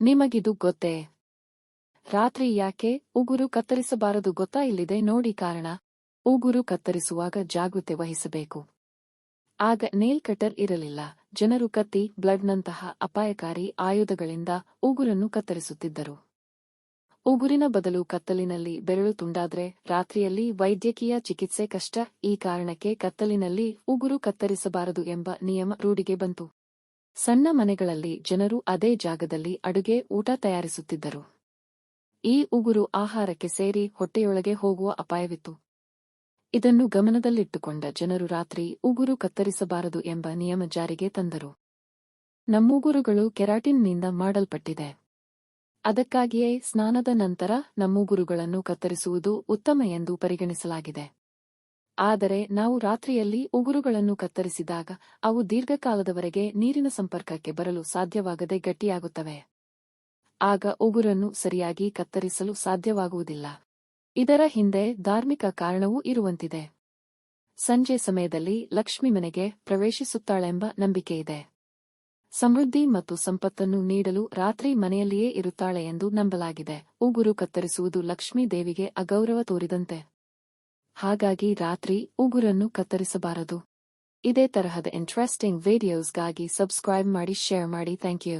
ನಿಮಗಿದು ಗೊತ್ತೇ? ರಾತ್ರಿ ಯಾಕೆ ಉಗುರು ಕತ್ತರಿಸಬಾರದು ಗೊತ್ತಾ ಇಲ್ಲಿದೆ ನೋಡಿ ಕಾರಣ, ಉಗುರು ಕತ್ತರಿಸುವಾಗ ಜಾಗೃತೆ ವಹಿಸಬೇಕು. ಆಗ ನೇಲ್ ಕಟರ್ ಇರಲಿಲ್ಲ, ಜನರು ಕತ್ತಿ ಬ್ಲಡ್ನಂತಹ ಅಪಾಯಕಾರಿ ಆಯುಧಗಳಿಂದ ಉಗುರನ್ನು ಕತ್ತರಿಸುತ್ತಿದ್ದರು. ಉಗುರಿನ ಬದಲು ಕತ್ತಲಿನಲ್ಲಿ ಬೆರಳು ತುಂಡಾದ್ರೆ ರಾತ್ರಿಯಲ್ಲಿ ವೈದ್ಯಕೀಯ ಚಿಕಿತ್ಸೆ ಕಷ್ಟ, ಈ ಕಾರಣಕ್ಕೆ ಕತ್ತಲಿನಲ್ಲಿ ಉಗುರು ಕತ್ತರಿಸಬಾರದು ಎಂಬ ನಿಯಮ ರೂಢಿಗೆ ಬಂತು. ಸಣ್ಣ ಮನೆಗಳಲ್ಲಿ ಜನರು ಅದೇ ಜಾಗದಲ್ಲಿ ಅಡುಗೆ, ಊಟ ತಯಾರಿಸುತ್ತಿದ್ದರು. ಈ ಉಗುರು ಆಹಾರಕ್ಕೆ ಸೇರಿ ಹೊಟ್ಟೆಯೊಳಗೆ ಹೋಗುವ ಅಪಾಯವಿತ್ತು. ಇದನ್ನು ಗಮನದಲ್ಲಿಟ್ಟುಕೊಂಡ ಜನರು ರಾತ್ರಿ ಉಗುರು ಕತ್ತರಿಸಬಾರದು ಎಂಬ ನಿಯಮ ಜಾರಿಗೆ ತಂದರು. ನಮ್ಮುಗುರುಗಳು ಕೆರಾಟಿನ್ನಿಂದ ಮಾಡಲ್ಪಟ್ಟಿದೆ. ಅದಕ್ಕಾಗಿಯೇ ಸ್ನಾನದ ನಂತರ ನಮ್ಮೂಗುರುಗಳನ್ನು ಕತ್ತರಿಸುವುದು ಉತ್ತಮ ಎಂದು ಪರಿಗಣಿಸಲಾಗಿದೆ. ಆದರೆ ನಾವು ರಾತ್ರಿಯಲ್ಲಿ ಉಗುರುಗಳನ್ನು ಕತ್ತರಿಸಿದಾಗ ಅವು ದೀರ್ಘಕಾಲದವರೆಗೆ ನೀರಿನ ಸಂಪರ್ಕಕ್ಕೆ ಬರಲು ಸಾಧ್ಯವಾಗದೆ ಗಟ್ಟಿಯಾಗುತ್ತವೆ. ಆಗ ಉಗುರನ್ನು ಸರಿಯಾಗಿ ಕತ್ತರಿಸಲು ಸಾಧ್ಯವಾಗುವುದಿಲ್ಲ. ಇದರ ಹಿಂದೆ ಧಾರ್ಮಿಕ ಕಾರಣವೂ ಇರುವಂತಿದೆ. ಸಂಜೆ ಸಮಯದಲ್ಲಿ ಲಕ್ಷ್ಮಿ ಮನೆಗೆ ಪ್ರವೇಶಿಸುತ್ತಾಳೆಂಬ ನಂಬಿಕೆಯಿದೆ ಸಮೃದ್ಧಿ ಮತ್ತು ಸಂಪತ್ತನ್ನು ನೀಡಲು ರಾತ್ರಿ ಮನೆಯಲ್ಲಿಯೇ ಇರುತ್ತಾಳೆ ಎಂದು ನಂಬಲಾಗಿದೆ. ಉಗುರು ಕತ್ತರಿಸುವುದು ಲಕ್ಷ್ಮೀ ದೇವಿಗೆ ಅಗೌರವ ತೋರಿದಂತೆ. ಹಾಗಾಗಿ ರಾತ್ರಿ ಉಗುರನ್ನು ಕತ್ತರಿಸಬಾರದು. ಇದೇ ತರಹದ ಇಂಟ್ರೆಸ್ಟಿಂಗ್ ವಿಡಿಯೋಸ್ಗಾಗಿ ಸಬ್ಸ್ಕ್ರೈಬ್ ಮಾಡಿ ಶೇರ್ ಮಾಡಿ. Thank you